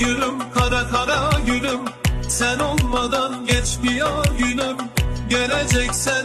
Gülüm kara kara gülüm. Sen olmadan geçmiyor günüm. Geleceksen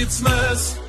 It's Mess.